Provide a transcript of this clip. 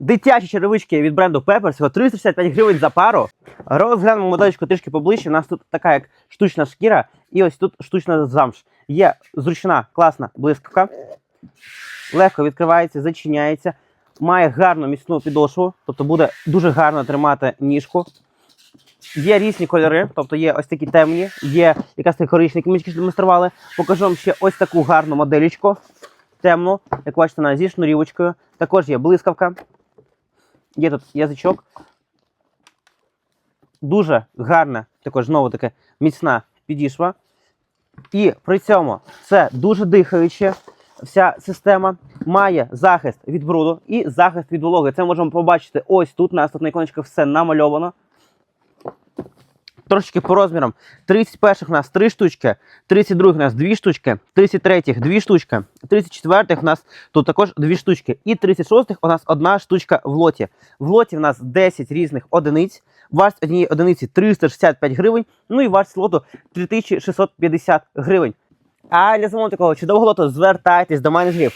Дитячі черевички від бренду Pepper, всього 365 гривень за пару. Розглянемо моделечку трішки поближче. У нас тут така як штучна шкіра, і ось тут штучна замш. Є зручна, класна блискавка. Легко відкривається, зачиняється. Має гарну міцну підошву, тобто буде дуже гарно тримати ніжку. Є різні кольори, тобто є ось такі темні, є які ми тільки що демонстрували. Покажу вам ще ось таку гарну моделічку. Темну, як бачите, вона зі шнурівочкою. Також є блискавка. Є тут язичок. Дуже гарна, також знову таки міцна підішва. І при цьому це дуже дихаюче. Вся система має захист від бруду і захист від вологи. Це можемо побачити ось тут. У нас тут все намальовано. Трошечки по розмірам. 31 у нас 3 штучки, 32-х у нас 2 штучки, 33-х 2 штучки, 34-х у нас тут також 2 штучки. І 36 у нас одна штучка в лоті. В лоті у нас 10 різних одиниць. Вартість однієї одиниці 365 гривень. Ну і вартість лоту 3650 гривень. А для замовлення такого чудового лоту звертайтесь до менеджерів